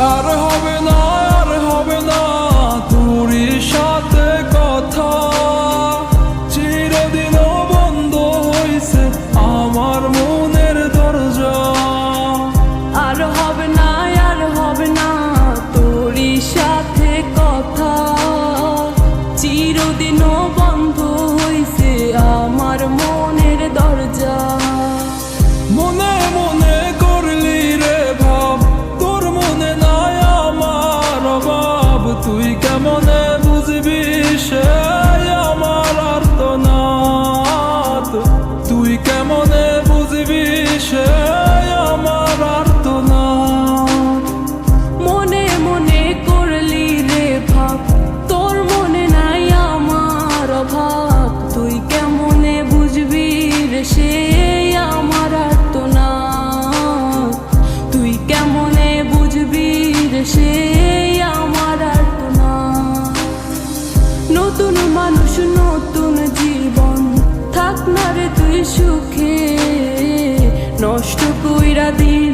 আর তুই কেমনে নতুন মানুষ নতুন জীবন। থাক না রে তুই সুখে নষ্ট কইরা দিলি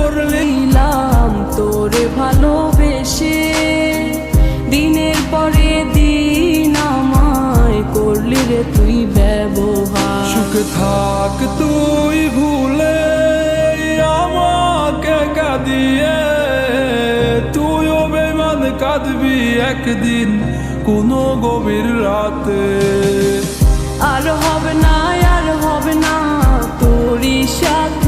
করে দিন আমায় করলি রে তুই ব্যবহার। সুখ থাক তুই ভুলে আমাকে কাঁদিয়ে ও বেমান কাঁদবি একদিন কোনো গভীর রাতে। আর হবে না আর হবে না তোর সাথে